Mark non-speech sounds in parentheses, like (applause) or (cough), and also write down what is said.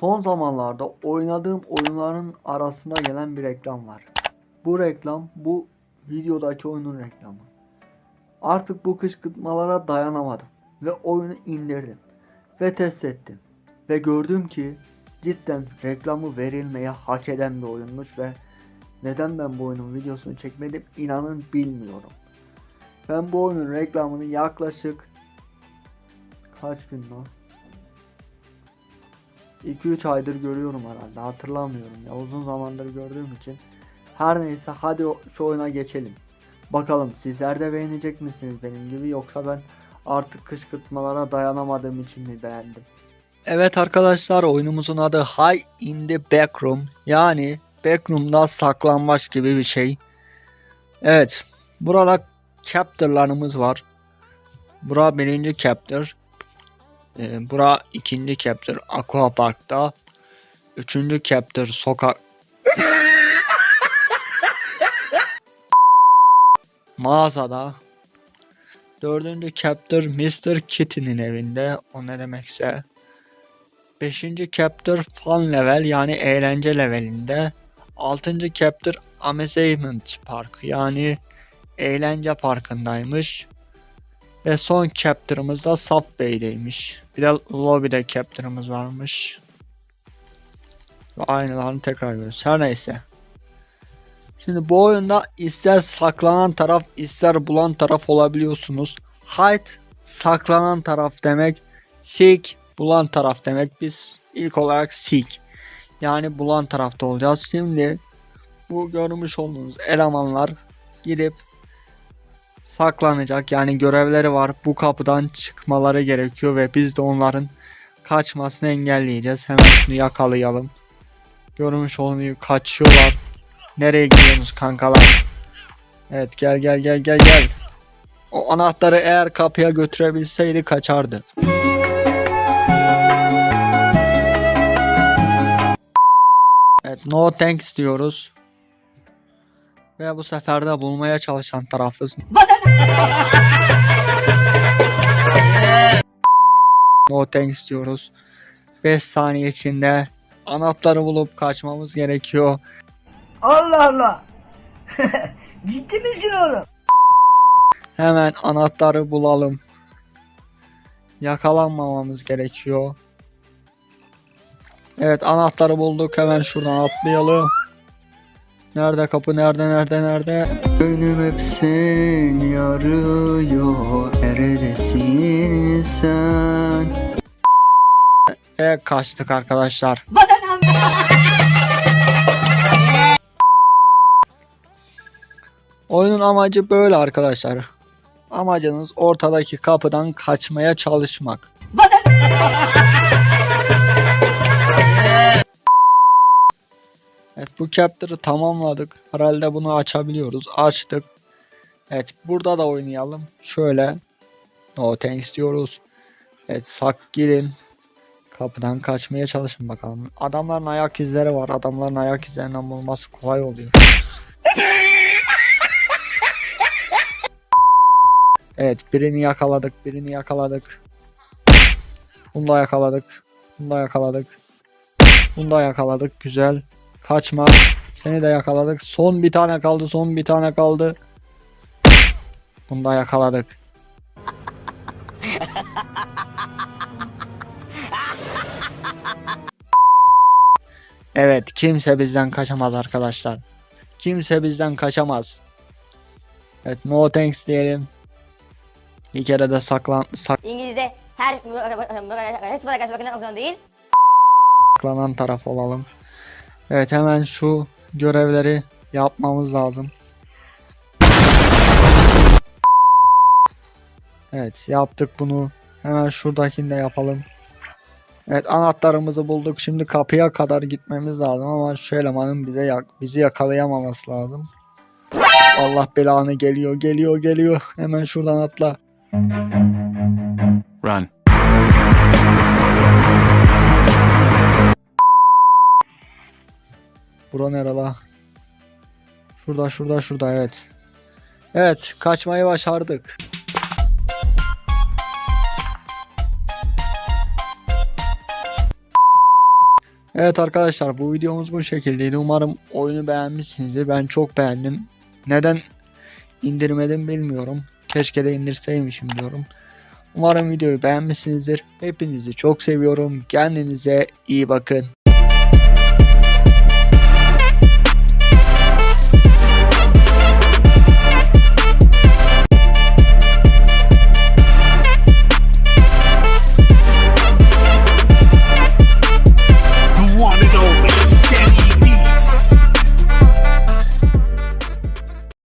Son zamanlarda oynadığım oyunların arasında gelen bir reklam var. Bu reklam bu videodaki oyunun reklamı. Artık bu kışkırtmalara dayanamadım ve oyunu indirdim ve test ettim. Ve gördüm ki cidden reklamı verilmeye hak eden bir oyunmuş ve neden ben bu oyunun videosunu çekmedim inanın bilmiyorum. Ben bu oyunun reklamını yaklaşık kaç gün lan? 2-3 aydır görüyorum herhalde hatırlamıyorum ya uzun zamandır gördüğüm için. Her neyse hadi şu oyuna geçelim. Bakalım sizler de beğenecek misiniz benim gibi yoksa ben artık kışkırtmalara dayanamadığım için mi beğendim? Evet arkadaşlar oyunumuzun adı High in the Backroom yani Backroom'da saklanmaç gibi bir şey. Evet burada chapter'larımız var. Bura birinci chapter. Ee, bura ikinci chapter Aqua Park'ta. Üçüncü chapter sokak mağazada. Dördüncü chapter Mr. Kitty'nin evinde. O ne demekse. Beşinci chapter Fun Level yani eğlence levelinde. Altıncı chapter Amusement Park yani eğlence parkındaymış. Ve son chapter'ımız da Subway'deymiş. Bir de lobby'de chapter'ımız varmış. Ve aynılarını tekrar görüyoruz. Her neyse. Şimdi bu oyunda ister saklanan taraf ister bulan taraf olabiliyorsunuz. Hide saklanan taraf demek. Seek bulan taraf demek. Biz ilk olarak seek yani bulan tarafta olacağız. Şimdi bu görmüş olduğunuz elemanlar gidip saklanacak. Yani görevleri var. Bu kapıdan çıkmaları gerekiyor ve biz de onların kaçmasını engelleyeceğiz. Hemen şunu yakalayalım. Görmüş gibi kaçıyorlar. Nereye gidiyorsunuz kankalar? Evet gel gel gel gel gel. O anahtarı eğer kapıya götürebilseydi kaçardı. Evet no thanks diyoruz. Ve bu sefer de bulmaya çalışan tarafız. (laughs) no thanks diyoruz. 5 saniye içinde anahtarı bulup kaçmamız gerekiyor. Allah Allah. (laughs) Ciddi misin oğlum? Hemen anahtarı bulalım. Yakalanmamamız gerekiyor. Evet anahtarı bulduk. Hemen şuradan atlayalım. Nerede kapı? Nerede? Nerede? Nerede? Önüm hep seni arıyor. Neredesin sen? Ve kaçtık arkadaşlar. Oyunun amacı böyle arkadaşlar. Amacınız ortadaki kapıdan kaçmaya çalışmak. Evet bu chapter'ı tamamladık. Herhalde bunu açabiliyoruz. Açtık. Evet burada da oynayalım. Şöyle. No thanks diyoruz. Evet sak gidin. Kapıdan kaçmaya çalışın bakalım. Adamların ayak izleri var. Adamların ayak izlerinden bulması kolay oluyor. Evet birini yakaladık. Birini yakaladık. Bunu da yakaladık. Bunu da yakaladık. Bunu da yakaladık. Güzel. Kaçma. Seni de yakaladık. Son bir tane kaldı. Son bir tane kaldı. Bunu da yakaladık. Evet kimse bizden kaçamaz arkadaşlar. Kimse bizden kaçamaz. Evet no thanks diyelim. Bir kere de saklan İngilizce her saklanan taraf olalım. Evet hemen şu görevleri yapmamız lazım. Evet yaptık bunu. Hemen şuradakini de yapalım. Evet anahtarımızı bulduk. Şimdi kapıya kadar gitmemiz lazım ama şu elemanın bize yak- bizi yakalayamaması lazım. Allah belanı geliyor geliyor geliyor. Hemen şuradan atla. Run. Bura nere? Şurada şurada şurada evet. Evet kaçmayı başardık. Evet arkadaşlar bu videomuz bu şekildeydi. Umarım oyunu beğenmişsinizdir. Ben çok beğendim. Neden indirmedim bilmiyorum. Keşke de indirseymişim diyorum. Umarım videoyu beğenmişsinizdir. Hepinizi çok seviyorum. Kendinize iyi bakın.